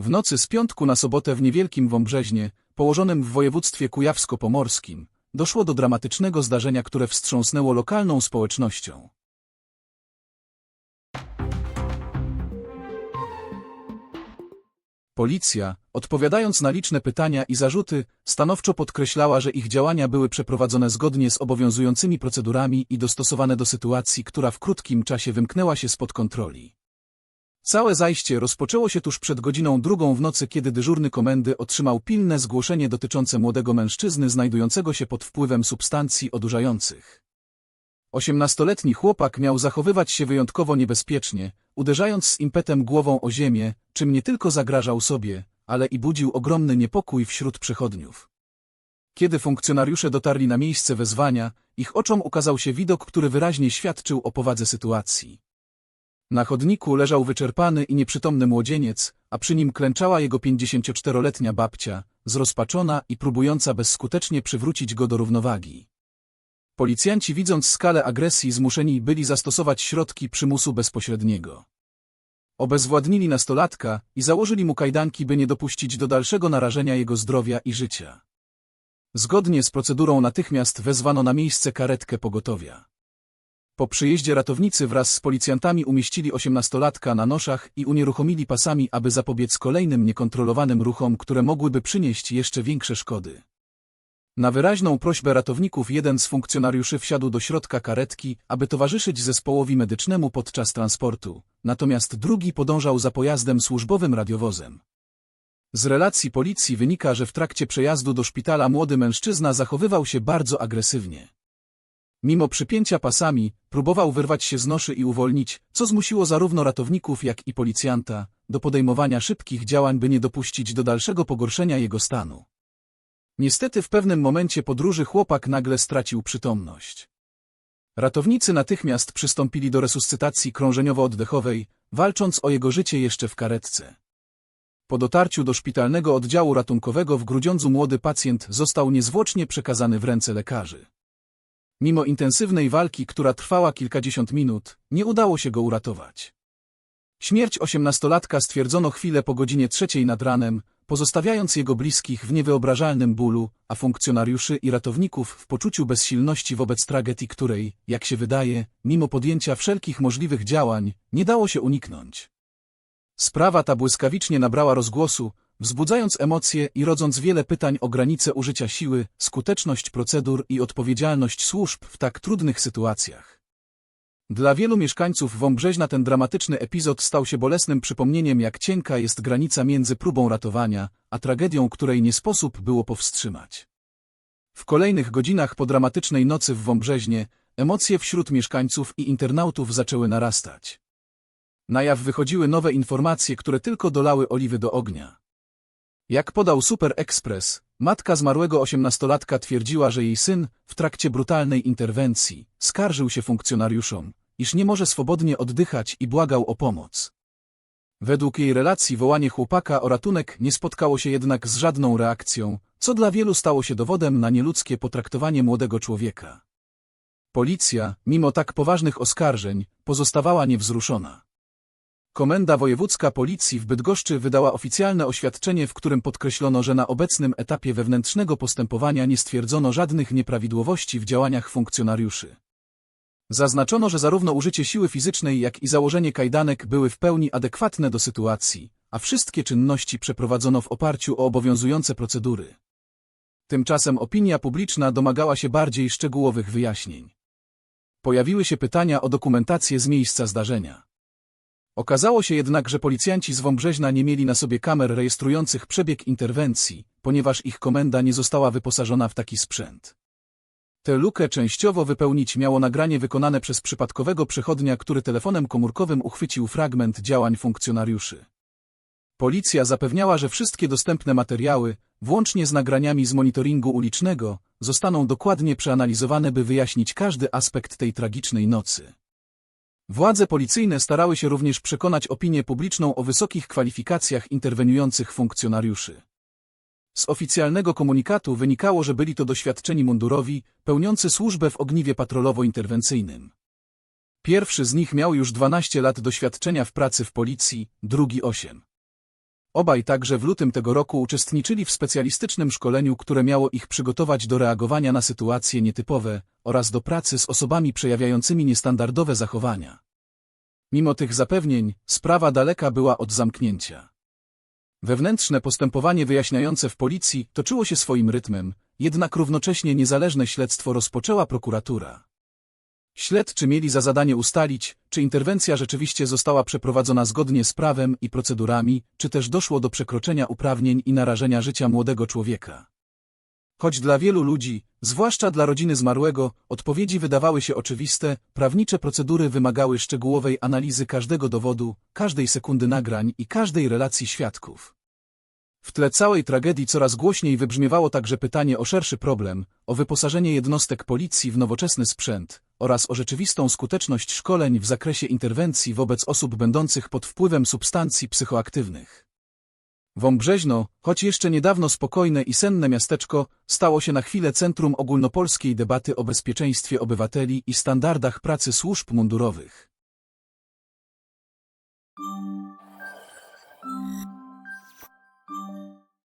W nocy z piątku na sobotę w niewielkim Wąbrzeźnie, położonym w województwie kujawsko-pomorskim, doszło do dramatycznego zdarzenia, które wstrząsnęło lokalną społecznością. Policja, odpowiadając na liczne pytania i zarzuty, stanowczo podkreślała, że ich działania były przeprowadzone zgodnie z obowiązującymi procedurami i dostosowane do sytuacji, która w krótkim czasie wymknęła się spod kontroli. Całe zajście rozpoczęło się tuż przed godziną drugą w nocy, kiedy dyżurny komendy otrzymał pilne zgłoszenie dotyczące młodego mężczyzny znajdującego się pod wpływem substancji odurzających. Osiemnastoletni chłopak miał zachowywać się wyjątkowo niebezpiecznie, uderzając z impetem głową o ziemię, czym nie tylko zagrażał sobie, ale i budził ogromny niepokój wśród przechodniów. Kiedy funkcjonariusze dotarli na miejsce wezwania, ich oczom ukazał się widok, który wyraźnie świadczył o powadze sytuacji. Na chodniku leżał wyczerpany i nieprzytomny młodzieniec, a przy nim klęczała jego 54-letnia babcia, zrozpaczona i próbująca bezskutecznie przywrócić go do równowagi. Policjanci widząc skalę agresji zmuszeni byli zastosować środki przymusu bezpośredniego. Obezwładnili nastolatka i założyli mu kajdanki, by nie dopuścić do dalszego narażenia jego zdrowia i życia. Zgodnie z procedurą natychmiast wezwano na miejsce karetkę pogotowia. Po przyjeździe ratownicy wraz z policjantami umieścili osiemnastolatka na noszach i unieruchomili pasami, aby zapobiec kolejnym niekontrolowanym ruchom, które mogłyby przynieść jeszcze większe szkody. Na wyraźną prośbę ratowników jeden z funkcjonariuszy wsiadł do środka karetki, aby towarzyszyć zespołowi medycznemu podczas transportu, natomiast drugi podążał za pojazdem służbowym radiowozem. Z relacji policji wynika, że w trakcie przejazdu do szpitala młody mężczyzna zachowywał się bardzo agresywnie. Mimo przypięcia pasami, próbował wyrwać się z noszy i uwolnić, co zmusiło zarówno ratowników, jak i policjanta do podejmowania szybkich działań, by nie dopuścić do dalszego pogorszenia jego stanu. Niestety w pewnym momencie podróży chłopak nagle stracił przytomność. Ratownicy natychmiast przystąpili do resuscytacji krążeniowo-oddechowej, walcząc o jego życie jeszcze w karetce. Po dotarciu do szpitalnego oddziału ratunkowego w Grudziądzu młody pacjent został niezwłocznie przekazany w ręce lekarzy. Mimo intensywnej walki, która trwała kilkadziesiąt minut, nie udało się go uratować. Śmierć osiemnastolatka stwierdzono chwilę po godzinie trzeciej nad ranem, pozostawiając jego bliskich w niewyobrażalnym bólu, a funkcjonariuszy i ratowników w poczuciu bezsilności wobec tragedii, której, jak się wydaje, mimo podjęcia wszelkich możliwych działań, nie dało się uniknąć. Sprawa ta błyskawicznie nabrała rozgłosu, wzbudzając emocje i rodząc wiele pytań o granice użycia siły, skuteczność procedur i odpowiedzialność służb w tak trudnych sytuacjach. Dla wielu mieszkańców Wąbrzeźna ten dramatyczny epizod stał się bolesnym przypomnieniem, jak cienka jest granica między próbą ratowania, a tragedią, której nie sposób było powstrzymać. W kolejnych godzinach po dramatycznej nocy w Wąbrzeźnie emocje wśród mieszkańców i internautów zaczęły narastać. Na jaw wychodziły nowe informacje, które tylko dolały oliwy do ognia. Jak podał Super Express, matka zmarłego osiemnastolatka twierdziła, że jej syn, w trakcie brutalnej interwencji, skarżył się funkcjonariuszom, iż nie może swobodnie oddychać i błagał o pomoc. Według jej relacji wołanie chłopaka o ratunek nie spotkało się jednak z żadną reakcją, co dla wielu stało się dowodem na nieludzkie potraktowanie młodego człowieka. Policja, mimo tak poważnych oskarżeń, pozostawała niewzruszona. Komenda Wojewódzka Policji w Bydgoszczy wydała oficjalne oświadczenie, w którym podkreślono, że na obecnym etapie wewnętrznego postępowania nie stwierdzono żadnych nieprawidłowości w działaniach funkcjonariuszy. Zaznaczono, że zarówno użycie siły fizycznej, jak i założenie kajdanek były w pełni adekwatne do sytuacji, a wszystkie czynności przeprowadzono w oparciu o obowiązujące procedury. Tymczasem opinia publiczna domagała się bardziej szczegółowych wyjaśnień. Pojawiły się pytania o dokumentację z miejsca zdarzenia. Okazało się jednak, że policjanci z Wąbrzeźna nie mieli na sobie kamer rejestrujących przebieg interwencji, ponieważ ich komenda nie została wyposażona w taki sprzęt. Tę lukę częściowo wypełnić miało nagranie wykonane przez przypadkowego przechodnia, który telefonem komórkowym uchwycił fragment działań funkcjonariuszy. Policja zapewniała, że wszystkie dostępne materiały, włącznie z nagraniami z monitoringu ulicznego, zostaną dokładnie przeanalizowane, by wyjaśnić każdy aspekt tej tragicznej nocy. Władze policyjne starały się również przekonać opinię publiczną o wysokich kwalifikacjach interweniujących funkcjonariuszy. Z oficjalnego komunikatu wynikało, że byli to doświadczeni mundurowi, pełniący służbę w ogniwie patrolowo-interwencyjnym. Pierwszy z nich miał już 12 lat doświadczenia w pracy w policji, drugi 8. Obaj także w lutym tego roku uczestniczyli w specjalistycznym szkoleniu, które miało ich przygotować do reagowania na sytuacje nietypowe oraz do pracy z osobami przejawiającymi niestandardowe zachowania. Mimo tych zapewnień, sprawa daleka była od zamknięcia. Wewnętrzne postępowanie wyjaśniające w policji toczyło się swoim rytmem, jednak równocześnie niezależne śledztwo rozpoczęła prokuratura. Śledczy mieli za zadanie ustalić, czy interwencja rzeczywiście została przeprowadzona zgodnie z prawem i procedurami, czy też doszło do przekroczenia uprawnień i narażenia życia młodego człowieka. Choć dla wielu ludzi, zwłaszcza dla rodziny zmarłego, odpowiedzi wydawały się oczywiste, prawnicze procedury wymagały szczegółowej analizy każdego dowodu, każdej sekundy nagrań i każdej relacji świadków. W tle całej tragedii coraz głośniej wybrzmiewało także pytanie o szerszy problem, o wyposażenie jednostek policji w nowoczesny sprzęt oraz o rzeczywistą skuteczność szkoleń w zakresie interwencji wobec osób będących pod wpływem substancji psychoaktywnych. Wąbrzeźno, choć jeszcze niedawno spokojne i senne miasteczko, stało się na chwilę centrum ogólnopolskiej debaty o bezpieczeństwie obywateli i standardach pracy służb mundurowych.